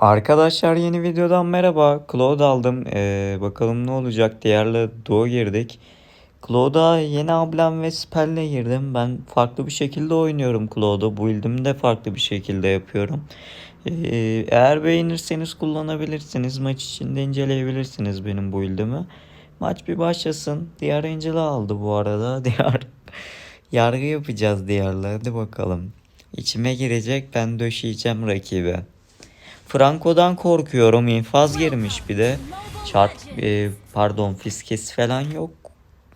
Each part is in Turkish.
Arkadaşlar yeni videodan merhaba. Cloud aldım. Ee, bakalım ne olacak. Diğerle Doğu girdik. Cloud'a yeni ablem ve Spell'le girdim. Ben farklı bir şekilde oynuyorum Cloud'u. Build'imi de farklı bir şekilde yapıyorum. Ee, eğer beğenirseniz kullanabilirsiniz. Maç içinde inceleyebilirsiniz benim build'imi. Maç bir başlasın. Diğer Angel'ı aldı bu arada. Diğer yargı yapacağız diğerle. Hadi bakalım. İçime girecek ben döşeyeceğim rakibi. Franco'dan korkuyorum. infaz girmiş bir de. Çarp e, pardon fiskesi falan yok.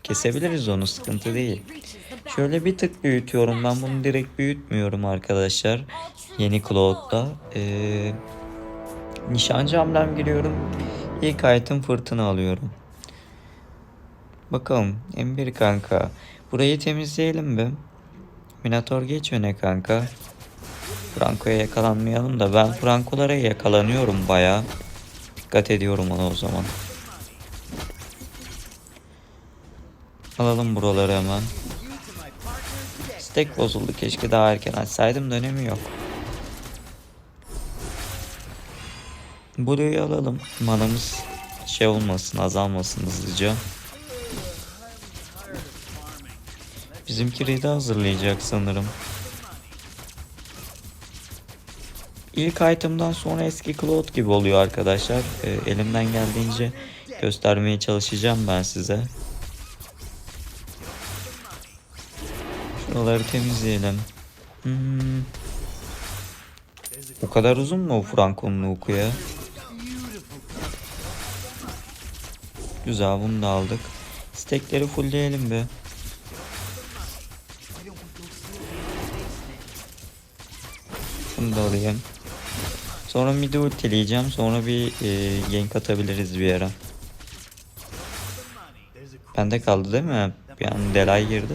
Kesebiliriz onu sıkıntı değil. Şöyle bir tık büyütüyorum. Ben bunu direkt büyütmüyorum arkadaşlar. Yeni Cloud'da. Ee, nişancı hamlem giriyorum. İlk item fırtına alıyorum. Bakalım M1 kanka. Burayı temizleyelim bir. Minator geç öne kanka. Franco'ya yakalanmayalım da ben Franco'lara yakalanıyorum baya. Dikkat ediyorum ona o zaman. Alalım buraları hemen. Stack bozuldu keşke daha erken açsaydım da önemi yok. Blue'yu alalım. Manamız şey olmasın azalmasın hızlıca. Bizimki Reed'i hazırlayacak sanırım. İlk item'dan sonra eski Cloud gibi oluyor arkadaşlar. Ee, elimden geldiğince göstermeye çalışacağım ben size. Şuraları temizleyelim. Hmm. O kadar uzun mu Franco'nun oku ya? Güzel bunu da aldık. Stekleri fullleyelim be. Bunu da alayım. Sonra mid'i ultileyeceğim. Sonra bir e, gank atabiliriz bir ara. Bende kaldı değil mi? Bir an delay girdi.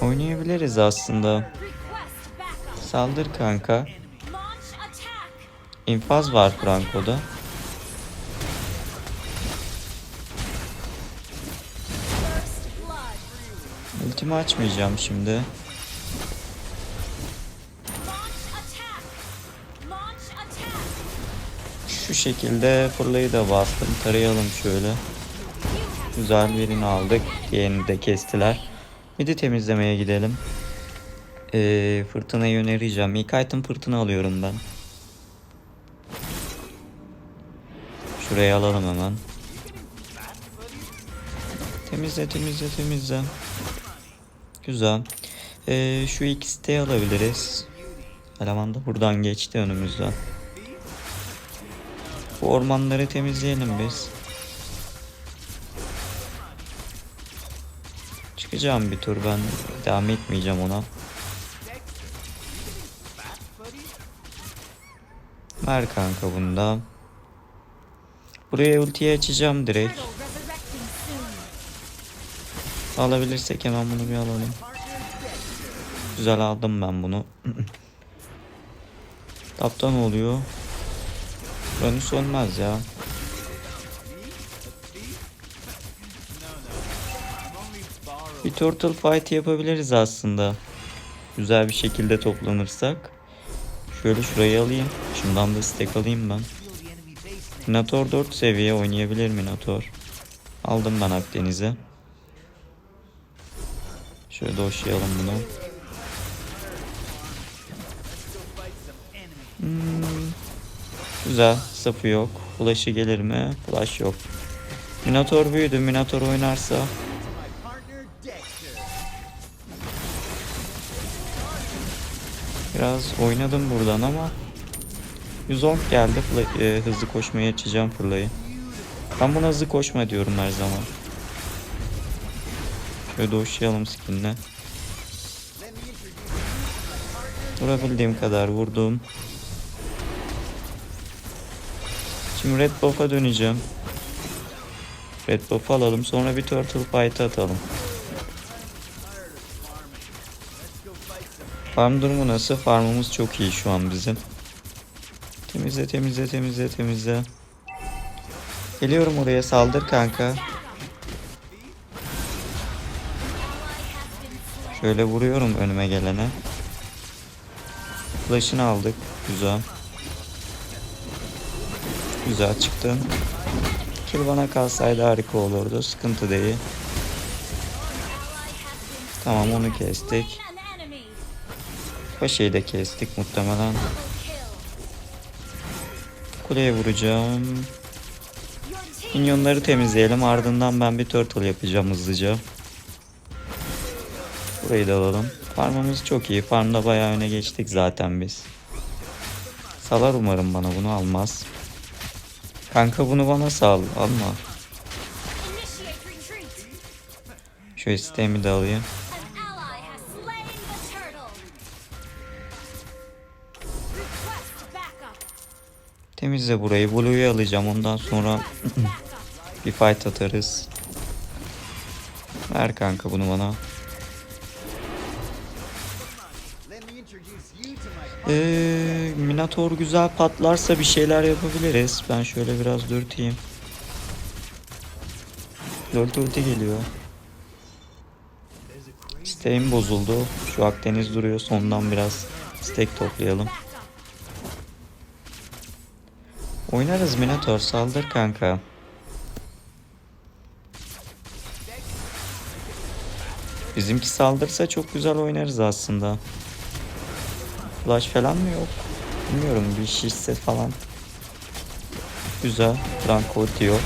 Oynayabiliriz aslında. Saldır kanka. İnfaz var Franco'da. Ultimi açmayacağım şimdi. Şu şekilde fırlayı da bastım. Tarayalım şöyle. Güzel birini aldık. Diğerini de kestiler. De temizlemeye gidelim. Ee, fırtınayı önereceğim. İlk item fırtına alıyorum ben. Şuraya alalım hemen. Temizle temizle temizle. Güzel. Ee, şu de alabiliriz. Eleman da buradan geçti önümüzden. Bu ormanları temizleyelim biz. Çıkacağım bir tur ben devam etmeyeceğim ona. Ver kanka bunda. Buraya ultiyi açacağım direkt. Alabilirsek hemen bunu bir alalım. Güzel aldım ben bunu. Tapta ne oluyor? Önü sönmez ya. Bir turtle fight yapabiliriz aslında. Güzel bir şekilde toplanırsak. Şöyle şurayı alayım. Şundan da stack alayım ben. Minator 4 seviye oynayabilir Minator. Aldım ben Akdeniz'e. Şöyle doşlayalım bunu. Hmm. Güzel. Sapı yok. Flash'ı gelir mi? Flash yok. Minator büyüdü. Minator oynarsa. Biraz oynadım buradan ama 110 geldi. Fla- e, hızlı koşmayı açacağım fırlayı. Ben buna hızlı koşma diyorum her zaman. Şöyle doşlayalım skinle. Vurabildiğim kadar vurdum. Şimdi red buff'a döneceğim. Red buff alalım sonra bir turtle fight atalım. Farm durumu nasıl? Farmımız çok iyi şu an bizim. Temizle temizle temizle temizle. Geliyorum oraya saldır kanka. Şöyle vuruyorum önüme gelene. Flash'ını aldık. Güzel. Güzel çıktın. Kill bana kalsaydı harika olurdu. Sıkıntı değil. Tamam onu kestik. Paşa'yı da kestik muhtemelen. Kuleye vuracağım. Minyonları temizleyelim. Ardından ben bir turtle yapacağım hızlıca. Burayı da alalım. Farmımız çok iyi. Farmda bayağı öne geçtik zaten biz. Salar umarım bana bunu almaz. Kanka bunu bana sal. Alma. initiate retreat. Şu istemi de alayım. Temizle burayı. Blue'yu alacağım. Ondan sonra bir fight atarız. Ver kanka bunu bana. Ee, Minator güzel patlarsa bir şeyler yapabiliriz. Ben şöyle biraz dürteyim. Dört ulti geliyor. Steam bozuldu. Şu Akdeniz duruyor. Sondan biraz stack toplayalım. Oynarız Minator. Saldır kanka. Bizimki saldırsa çok güzel oynarız aslında. Flash falan mı yok? Bilmiyorum bir şişse falan. Güzel. Franco diyor.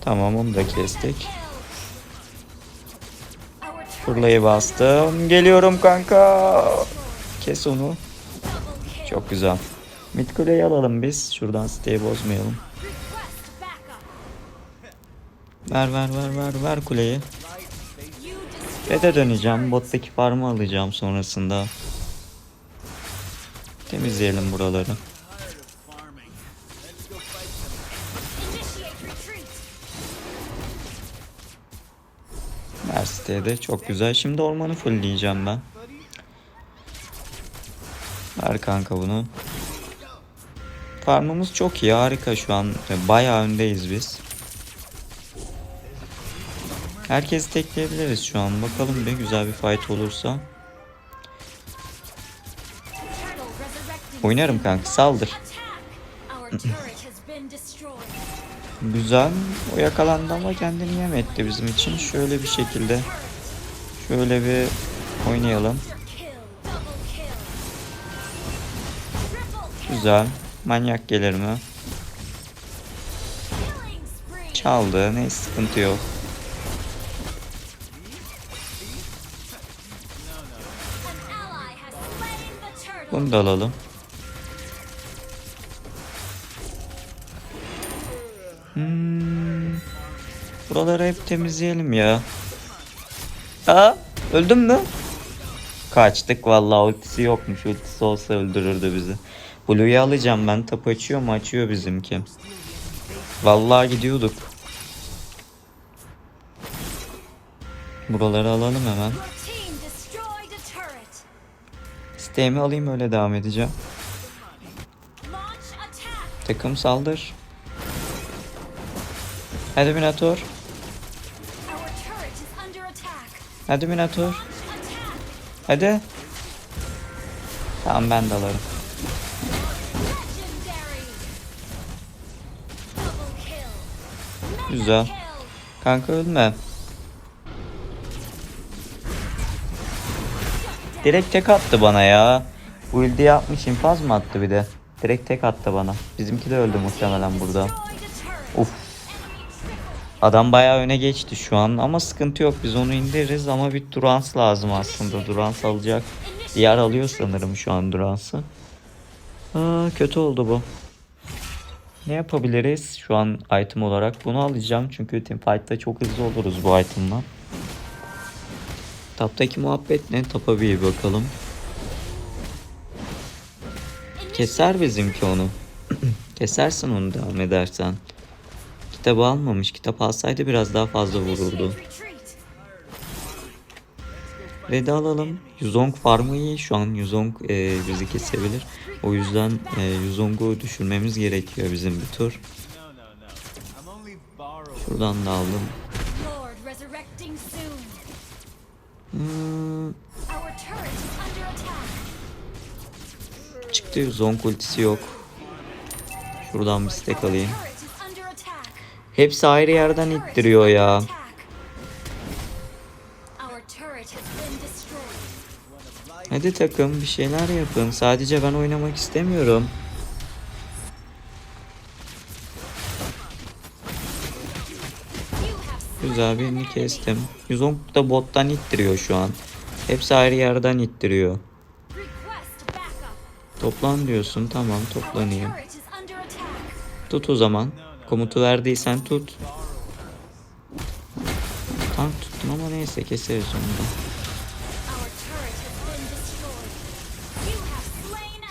Tamam onu da kestik. Fırlayı bastım. Geliyorum kanka. Kes onu. Çok güzel. Mid alalım biz. Şuradan siteyi bozmayalım. Ver ver ver ver ver kuleyi. Destroyed Red'e döneceğim. Bottaki farmı alacağım sonrasında. Temizleyelim buraları. Initiate retreat. Ver siteye de çok güzel. Şimdi ormanı fullleyeceğim ben. Ver kanka bunu. Farmımız çok iyi harika şu an. Bayağı öndeyiz biz. Herkesi tekleyebiliriz şu an. Bakalım bir güzel bir fight olursa. Oynarım kanka saldır. Güzel. O yakalandı ama kendini yem etti bizim için. Şöyle bir şekilde. Şöyle bir oynayalım. Güzel. Manyak gelir mi? Çaldı. Ne sıkıntı yok. Bunu da alalım. Hmm. Buraları hep temizleyelim ya. Aa, öldüm mü? Kaçtık vallahi ultisi yokmuş. Ultisi olsa öldürürdü bizi. Blue'yu alacağım ben. Tapu açıyor mu? Açıyor bizimki. Vallahi gidiyorduk. Buraları alalım hemen. Sitemi alayım öyle devam edeceğim. Takım saldır. Hadi Minator. Hadi Minator. Hadi. Tamam ben de alırım. Güzel. Kanka ölme. Direkt tek attı bana ya. Build'i yapmış infaz mı attı bir de. Direkt tek attı bana. Bizimki de öldü muhtemelen burada. Triple Adam bayağı öne geçti şu an ama sıkıntı yok biz onu indiririz ama bir Durans lazım aslında. Durans alacak. Diğer alıyor sanırım şu an Durans'ı. Aa, kötü oldu bu. Ne yapabiliriz şu an item olarak? Bunu alacağım çünkü teamfight'ta çok hızlı oluruz bu item'la. Taptaki muhabbet ne? Tapa bir bakalım. Keser bizimki onu. Kesersin onu devam edersen. Kitabı almamış. Kitap alsaydı biraz daha fazla vururdu. Red'i alalım. Yuzong farmı iyi. Şu an Yuzong e, bizi kesebilir. O yüzden e, Yuzong'u düşürmemiz gerekiyor bizim bir tur. Şuradan da aldım. Hmm, çıktı. Zonk ultisi yok. Şuradan bir stack alayım. Hepsi ayrı yerden ittiriyor ya. Hadi takım bir şeyler yapın. Sadece ben oynamak istemiyorum. Güzel birini kestim. Yuzong da bottan ittiriyor şu an. Hepsi ayrı yerden ittiriyor. Toplan diyorsun. Tamam toplanayım. Tut o zaman. Komutu verdiysen tut. Tank tuttum ama neyse keseriz onu da.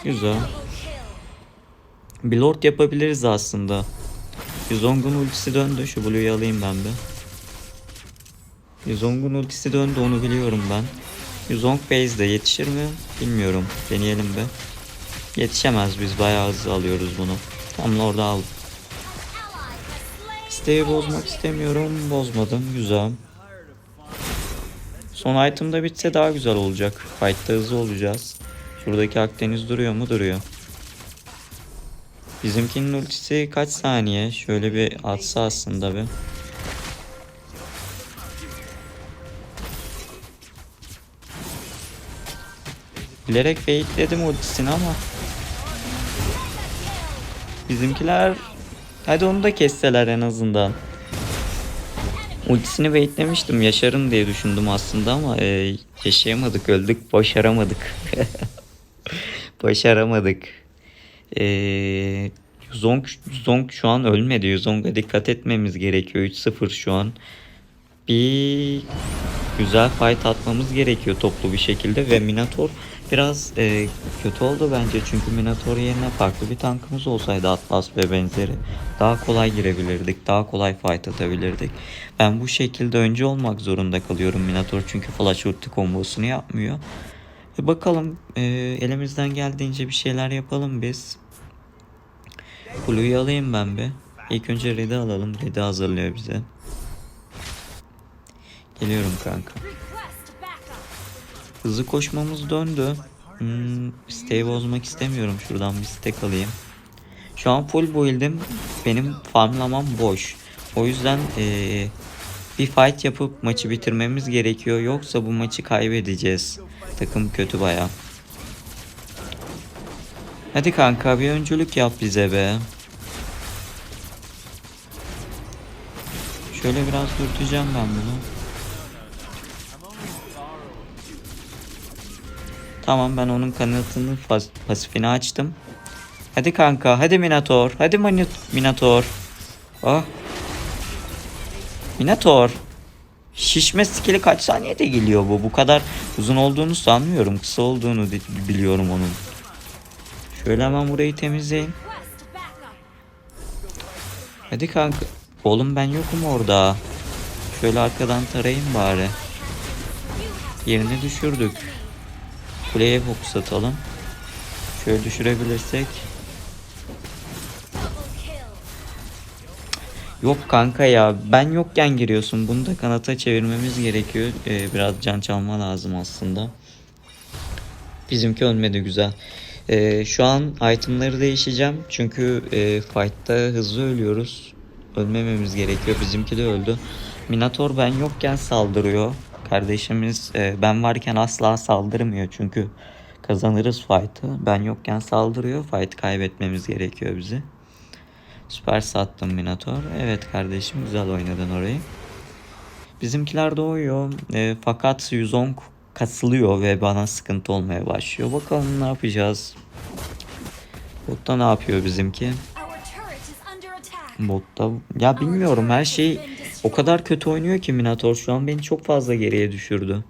Güzel. Bir lord yapabiliriz aslında. Yuzong'un ultisi döndü. Şu Blue'yu alayım ben bir. Yuzong'un ultisi döndü onu biliyorum ben. Yuzong base'de yetişir mi? Bilmiyorum. Deneyelim bir. Yetişemez biz bayağı hızlı alıyoruz bunu. Tam orada al. Ally has slain Siteyi bozmak istemiyorum. Bozmadım. Güzel. Son item da bitse daha güzel olacak. Fight'ta hızlı olacağız. Şuradaki Akdeniz duruyor mu? Duruyor. Bizimkinin ultisi kaç saniye? Şöyle bir atsa aslında bir. Bilerek fake'ledim ultisini ama bizimkiler hadi onu da kesseler en azından. Ultisini baitlemiştim yaşarım diye düşündüm aslında ama e, yaşayamadık öldük başaramadık. başaramadık. E, Zonk, Zonk şu an ölmedi. Zonk'a dikkat etmemiz gerekiyor. 3-0 şu an. Bir güzel fight atmamız gerekiyor toplu bir şekilde ve Minator biraz e, kötü oldu bence. Çünkü Minator yerine farklı bir tankımız olsaydı Atlas ve benzeri daha kolay girebilirdik daha kolay fight atabilirdik. Ben bu şekilde önce olmak zorunda kalıyorum Minator çünkü flash ulti kombosunu yapmıyor. E bakalım e, elimizden geldiğince bir şeyler yapalım biz. Blue'yu alayım ben bir. İlk önce Red'i alalım. Red'i hazırlıyor bize. Geliyorum kanka. Hızlı koşmamız döndü. Hmm, siteyi bozmak istemiyorum. Şuradan bir stack alayım. Şu an full build'im. Benim farmlamam boş. O yüzden eee, bir fight yapıp maçı bitirmemiz gerekiyor. Yoksa bu maçı kaybedeceğiz. Takım kötü baya. Hadi kanka bir öncülük yap bize be. Şöyle biraz dürteceğim ben bunu. Tamam ben onun kanatını pas- pasifini açtım. Hadi kanka hadi Minator. Hadi Mani- Minator. Ah. Minator. Şişme skili kaç saniyede geliyor bu? Bu kadar uzun olduğunu sanmıyorum. Kısa olduğunu biliyorum onun. Şöyle hemen burayı backup. Hadi kanka. Oğlum ben yokum orada. Şöyle arkadan tarayayım bari. Yerini düşürdük. Kuleye fokus atalım. Şöyle düşürebilirsek. Yok kanka ya ben yokken giriyorsun. Bunu da kanata çevirmemiz gerekiyor. Ee, biraz can çalma lazım aslında. Bizimki ölmedi güzel. Ee, şu an itemları değişeceğim. Çünkü e, fight'ta hızlı ölüyoruz. Ölmememiz gerekiyor. Bizimki de öldü. Minator ben yokken saldırıyor. Kardeşimiz e, ben varken asla saldırmıyor. Çünkü kazanırız fight'ı. Ben yokken saldırıyor. Fight kaybetmemiz gerekiyor bizi. Süper sattım Minator. Evet kardeşim güzel oynadın orayı. Bizimkiler doğuyor. E, fakat Yuzong kasılıyor ve bana sıkıntı olmaya başlıyor. Bakalım ne yapacağız. Botta ne yapıyor bizimki? Botta ya bilmiyorum her şey o kadar kötü oynuyor ki Minator şu an beni çok fazla geriye düşürdü.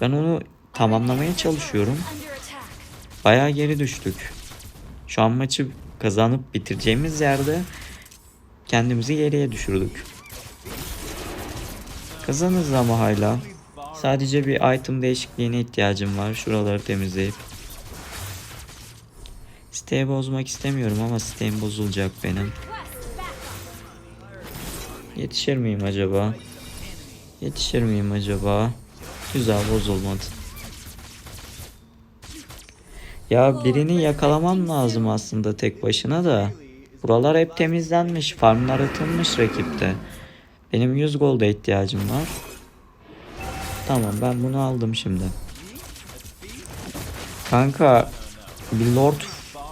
Ben onu tamamlamaya çalışıyorum. Bayağı geri düştük. Şu an maçı kazanıp bitireceğimiz yerde kendimizi geriye düşürdük. Kazanırız ama hala. Sadece bir item değişikliğine ihtiyacım var. Şuraları temizleyip. Siteyi bozmak istemiyorum ama siteyim bozulacak benim. Yetişir miyim acaba? Yetişir miyim acaba? Güzel bozulmadı. Ya birini yakalamam lazım aslında tek başına da. Buralar hep temizlenmiş. Farmlar atılmış rakipte. Benim 100 golda ihtiyacım var. Tamam ben bunu aldım şimdi. Kanka bir Lord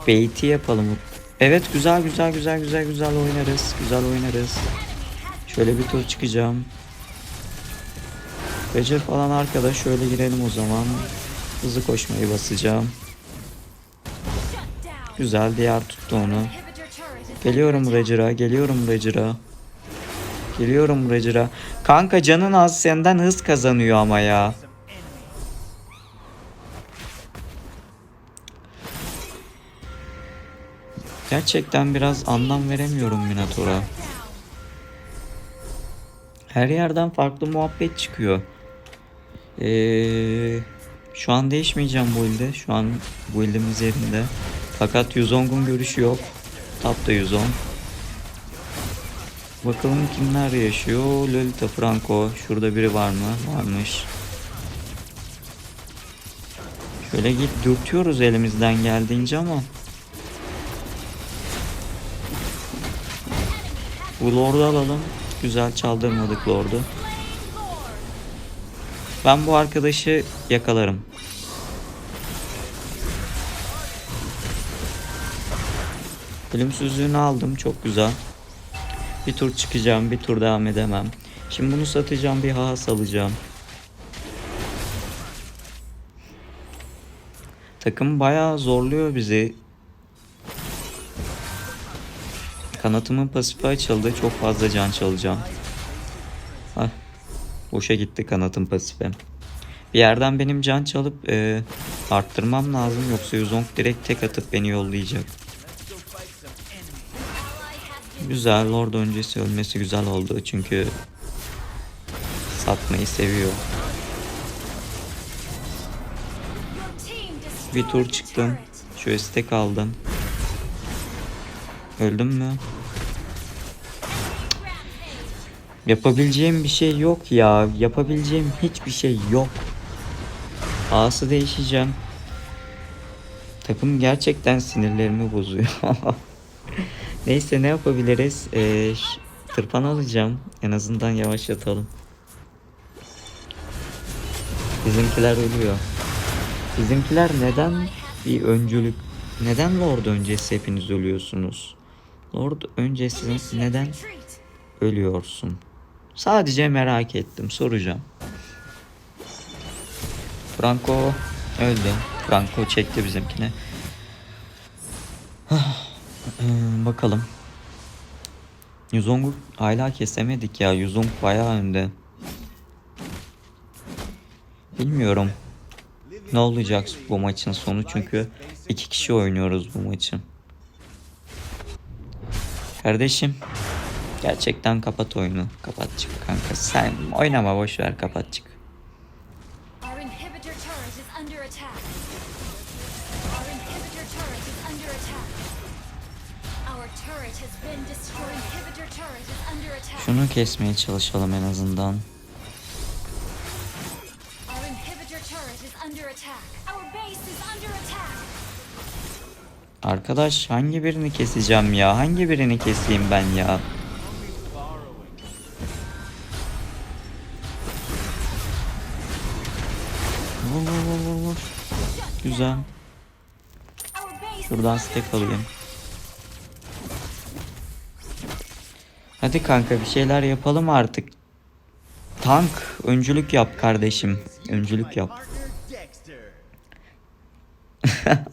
Bait'i yapalım. Evet güzel güzel güzel güzel güzel oynarız. Güzel oynarız. Şöyle bir tur çıkacağım. Becir falan arkada şöyle girelim o zaman. Hızlı koşmayı basacağım. Güzel diğer tuttu onu. Geliyorum Roger'a, geliyorum Roger'a. Geliyorum Roger'a. Kanka canın az senden hız kazanıyor ama ya. Gerçekten biraz anlam veremiyorum Minotaur'a. Her yerden farklı muhabbet çıkıyor. Ee, şu an değişmeyeceğim bu ilde. Şu an bu ildimiz yerinde. Fakat Yuzong'un görüşü yok. Da Yuzong. Bakalım kimler yaşıyor. Lolita Franco. Şurada biri var mı? Varmış. Şöyle git dürtüyoruz elimizden geldiğince ama. Bu Lord'u alalım. Güzel çaldırmadık Lord'u. Ben bu arkadaşı yakalarım. Ölümsüzlüğünü aldım çok güzel. Bir tur çıkacağım bir tur devam edemem. Şimdi bunu satacağım bir has alacağım. Takım bayağı zorluyor bizi. Kanatımın pasifi açıldı. Çok fazla can çalacağım. Hah. Boşa gitti kanatın pasifi. Bir yerden benim can çalıp e, arttırmam lazım. Yoksa Yuzong direkt tek atıp beni yollayacak. Güzel. Lord öncesi ölmesi güzel oldu. Çünkü satmayı seviyor. Bir tur çıktım. Şu istek aldım. Öldüm mü? Yapabileceğim bir şey yok ya. Yapabileceğim hiçbir şey yok. A'sı değişeceğim. Takım gerçekten sinirlerimi bozuyor. Neyse ne yapabiliriz? Ee, tırpan alacağım. En azından yavaşlatalım. Bizimkiler ölüyor. Bizimkiler neden bir öncülük neden Lord öncesi hepiniz ölüyorsunuz? Lord öncesi neden ölüyorsun? Sadece merak ettim soracağım. Franco öldü. Franco çekti bizimkini. Hmm, Bakalım. Yuzong'u hala kesemedik ya. Yuzong bayağı önde. Bilmiyorum. Ne olacak bu maçın sonu çünkü iki kişi oynuyoruz bu maçı. Kardeşim gerçekten kapat oyunu. Kapat çık kanka. Sen oynama boş ver kapat çık. Şunu kesmeye çalışalım en azından. Arkadaş hangi birini keseceğim ya? Hangi birini keseyim ben ya? Şuradan stack alayım. Hadi kanka bir şeyler yapalım artık. Tank öncülük yap kardeşim. Öncülük yap.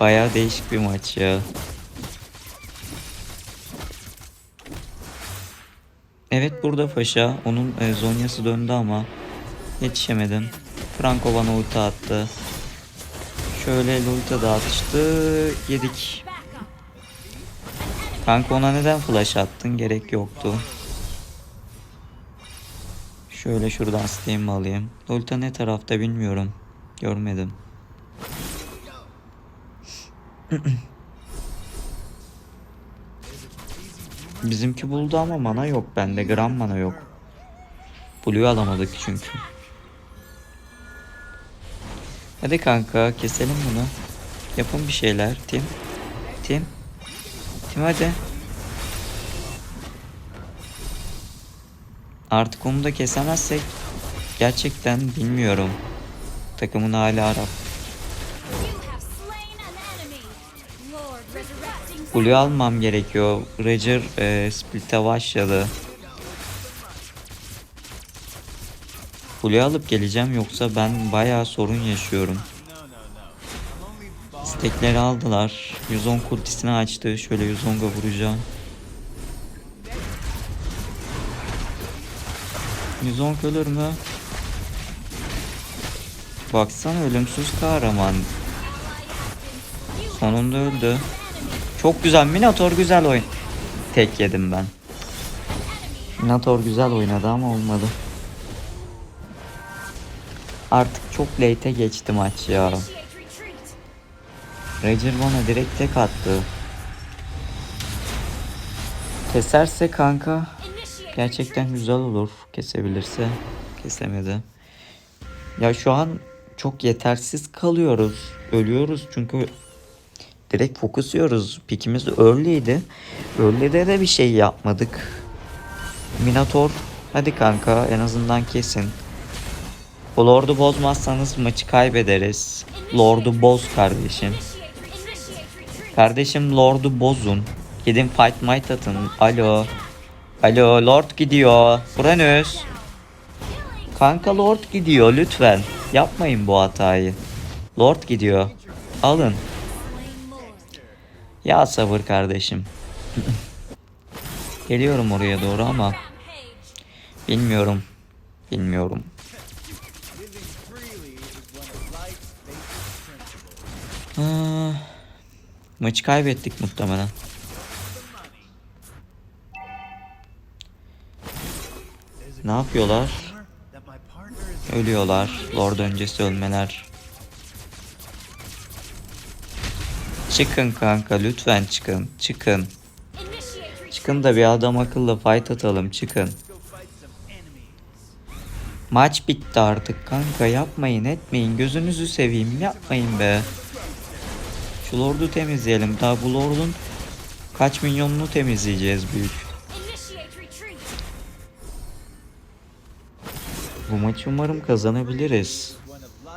Bayağı değişik bir maç ya. Evet burada Faşa. Onun e, zonyası döndü ama yetişemedim. Franco bana ulti attı. Şöyle ulti da atıştı. Yedik. Kanka ona neden flash attın? Gerek yoktu. Şöyle şuradan Steam alayım. Ulta ne tarafta bilmiyorum. Görmedim. Bizimki buldu ama mana yok. Bende gram mana yok. Blue'yu alamadık çünkü. Hadi kanka keselim bunu. Yapın bir şeyler. Tim. Tim. Tim hadi. Artık onu da kesemezsek gerçekten bilmiyorum. Takımın hali Arap. Blue almam gerekiyor. Roger e, split'e başladı. Blue alıp geleceğim yoksa ben bayağı sorun yaşıyorum. Stekleri aldılar. 110 kultisini açtı. Şöyle 110'ga vuracağım. 110 ölür mü? Baksana ölümsüz kahraman. Sonunda öldü. Çok güzel. Minator güzel oyun. Tek yedim ben. Minator güzel oynadı ama olmadı. Artık çok late'e geçti maç ya. Roger bana direkt tek attı. Keserse kanka gerçekten güzel olur. Kesebilirse. Kesemedi. Ya şu an çok yetersiz kalıyoruz. Ölüyoruz çünkü direkt fokus yiyoruz. Pikimiz early'ydi. Early'de de bir şey yapmadık. Minator hadi kanka en azından kesin. Lord'u bozmazsanız maçı kaybederiz. Lord'u boz kardeşim. Kardeşim Lord'u bozun. Gidin fight might atın. Alo. Alo Lord gidiyor. Uranüs. Kanka Lord gidiyor lütfen. Yapmayın bu hatayı. Lord gidiyor. Alın. Ya sabır kardeşim. Geliyorum oraya doğru ama bilmiyorum. Bilmiyorum. Ah, maçı kaybettik muhtemelen. Ne yapıyorlar? Ölüyorlar. Lord öncesi ölmeler. Çıkın kanka lütfen çıkın. Çıkın. Çıkın da bir adam akıllı fight atalım çıkın. Maç bitti artık kanka yapmayın etmeyin gözünüzü seveyim yapmayın be. Şu lordu temizleyelim daha bu lordun kaç milyonunu temizleyeceğiz büyük. Bu maçı umarım kazanabiliriz.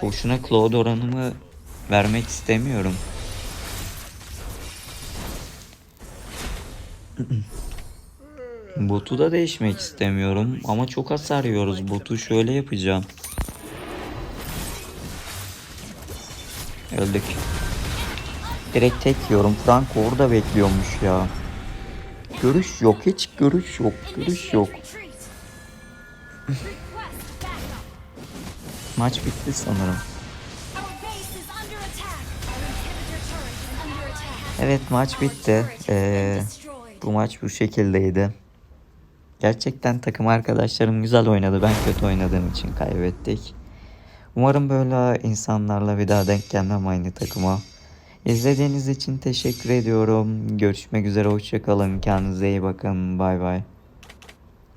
Boşuna Claude oranımı vermek istemiyorum. Botu da değişmek istemiyorum ama çok hasar yiyoruz. Botu şöyle yapacağım. Öldük. Direkt tek yiyorum. Franco orada bekliyormuş ya. Görüş yok. Hiç görüş yok. Görüş yok. Maç bitti sanırım. Evet maç bitti. Ee, bu maç bu şekildeydi. Gerçekten takım arkadaşlarım güzel oynadı. Ben kötü oynadığım için kaybettik. Umarım böyle insanlarla bir daha denk gelmem aynı takıma. İzlediğiniz için teşekkür ediyorum. Görüşmek üzere. Hoşçakalın. Kendinize iyi bakın. Bay bay.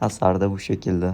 Hasar da bu şekilde.